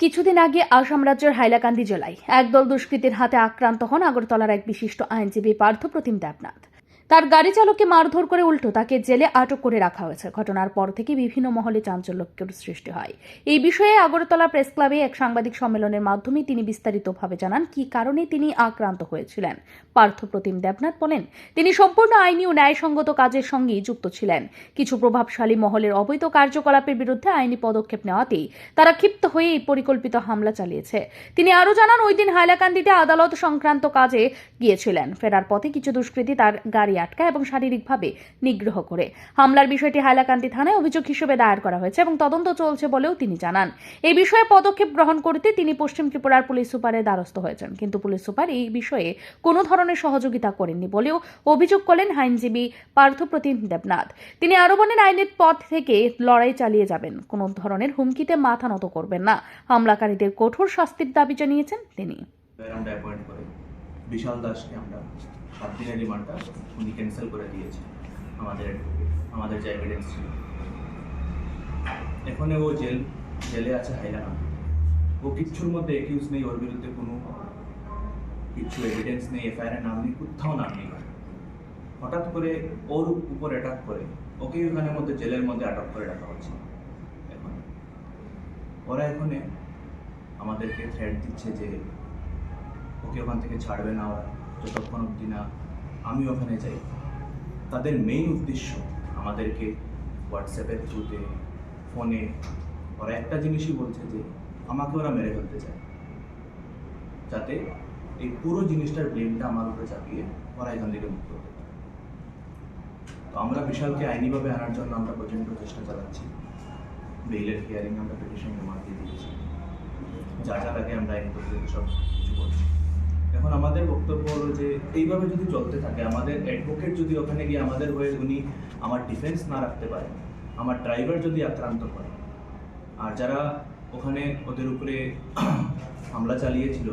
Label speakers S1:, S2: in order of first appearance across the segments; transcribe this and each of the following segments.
S1: কিছুদিন আগে আসাম রাজ্যের হাইলাকান্দি জেলায় একদল দুষ্কৃতীর হাতে আক্রান্ত হন আগরতলার এক বিশিষ্ট আইনজীবী পার্থ প্রতিম দেবনাথ। তার গাড়ি চালককে মারধর করে উল্টো তাকে জেলে আটক করে রাখা হয়েছে। ঘটনার পর থেকে বিভিন্ন মহলে চাঞ্চল্যের সৃষ্টি হয়। এই বিষয়ে আগরতলা প্রেস ক্লাবে এক সাংবাদিক সম্মেলনের মাধ্যমে তিনি বিস্তারিতভাবে জানান কি কারণে তিনি আক্রান্ত হয়েছিলেন। পার্থপ্রতিম দেবনাথ বলেন, তিনি সম্পূর্ণ আইনি ও ন্যায়সঙ্গত কাজের সঙ্গেই যুক্ত ছিলেন। কিছু প্রভাবশালী মহলের অবৈধ কার্যকলাপের বিরুদ্ধে আইনি পদক্ষেপ নেওয়াতেই তারা ক্ষিপ্ত হয়ে এই পরিকল্পিত হামলা চালিয়েছে। তিনি আরও জানান, ওই দিন হাইলাকান্দিতে আদালত সংক্রান্ত কাজে গিয়েছিলেন। ফেরার পথে কিছু দুষ্কৃতী তার গাড়ি আটকায় এবং শারীরিকভাবে নিগ্রহ করে। হামলার বিষয়টি হাইলাকান্দি থানায় অভিযোগ হিসেবে দায়ের করা হয়েছে এবং তদন্ত চলছে বলেও তিনি জানান। এই বিষয়ে পদক্ষেপ গ্রহণ করতে তিনি পশ্চিম ত্রিপুরার পুলিশ সুপারের দ্বারস্থ হয়েছেন। কিন্তু পুলিশ সুপার এই বিষয়ে কোনো ধরনের সহযোগিতা করেননি বলেও অভিযোগ করলেন আইনজীবী পার্থপ্রতিম দেবনাথ। তিনি আরও বলেন, আইনের পথ থেকে লড়াই চালিয়ে যাবেন। কোনো ধরনের হুমকিতে মাথা নত করবেন না। হামলাকারীদের কঠোর শাস্তির দাবি জানিয়েছেন তিনি।
S2: বিশাল দাসকে আমরা সাত দিনের রিমান্ডটা উনি ক্যান্সেল করে দিয়েছে আমাদের আমাদের যে এভিডেন্স ছিল এখানে ও জেল, জেলে আছে হাইলাকান্দি। ও কিচ্ছুর মধ্যে একিউজ নেই, ওর বিরুদ্ধে কোনো কিচ্ছু এভিডেন্স নেই এফআইআর নাম নেই, কোথাও নাম নেই। হঠাৎ করে ওর উপর অ্যাটাক করে ওকে ওখানের মধ্যে, জেলের মধ্যে আটক করে রাখা হচ্ছে। এখন, ওরা এখানে আমাদেরকে থ্রেট দিচ্ছে যে ওকে ওখান থেকে ছাড়বে না ওরা, যতক্ষণ অবধি না, আমি ওখানে যাই। তাদের মেইন উদ্দেশ্য আমাদেরকে হোয়াটসঅ্যাপের থ্রুতে ফোনে ওরা একটা জিনিসই বলছে যে, আমাকে ওরা মেরে ফেলতে চায়। যাতে এই পুরো জিনিসটার ব্লেমটা আমার উপরে চাপিয়ে ওরা এখান থেকে মুক্ত হতে পারে। তো আমরা বিশালকে আইনিভাবে আনার জন্য আমরা প্রচণ্ড চেষ্টা চালাচ্ছি। বেইলের হিয়ারিং আমরা পিটিশন জমা দিয়ে দিয়েছি। যা যা তাকে আমরা আইনি প্রক্রিয়াতে সব কিছু করছি। এখন আমাদের বক্তব্য হলো যে, এইভাবে যদি চলতে থাকে, আমাদের অ্যাডভোকেট যদি ওখানে গিয়ে আমাদের হয়ে উনি আমার ডিফেন্স না রাখতে পারে, আমার ড্রাইভার যদি আক্রান্ত করে, আর যারা ওখানে ওদের উপরে হামলা চালিয়েছিল,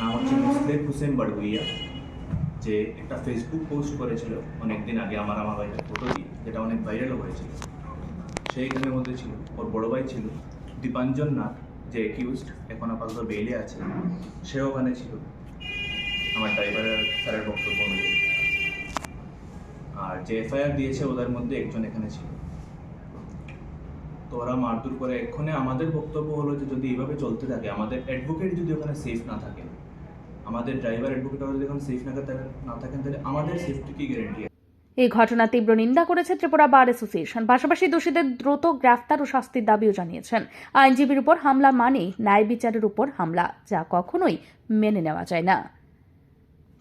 S2: নাম হচ্ছে মুসলেক হুসেন বাড়গুইয়া যে একটা ফেসবুক পোস্ট করেছিল অনেকদিন আগে আমার আমার ভাইয়ের ফটো দিয়ে, যেটা অনেক ভাইরালও হয়েছিল। সে এখানের মধ্যে ছিল, ওর বড় ভাই ছিল, দীপাঞ্জন নাথ, যে একিউজড এখন আপাতত বেইলে আছে সে ওখানে ছিল। আমার ড্রাইভারের স্যারের বক্তব্য অনুযায়ী। আর যে এফআইআর দিয়েছে ওদের মধ্যে একজন এখানে ছিল। তো ওরা মারধর করে এক্ষণে আমাদের বক্তব্য হলো যে যদি এইভাবে চলতে থাকে, আমাদের অ্যাডভোকেট যদি ওখানে সেফ না থাকে, আমাদের ড্রাইভার অ্যাডভোকেট যদি ওখানে সেফ না থাকে- না থাকেন, তাহলে আমাদের সেফটি কি গ্যারেন্টি
S1: এই ঘটনা তীব্র নিন্দা করেছে ত্রিপুরা বার অ্যাসোসিয়েশন। পাশাপাশি দোষীদের দ্রুত গ্রেফতার ও শাস্তির দাবিও জানিয়েছেন। আইনজীবীর উপর হামলা মানে ন্যায় বিচারের উপর হামলা, যা কখনোই মেনে নেওয়া যায় না।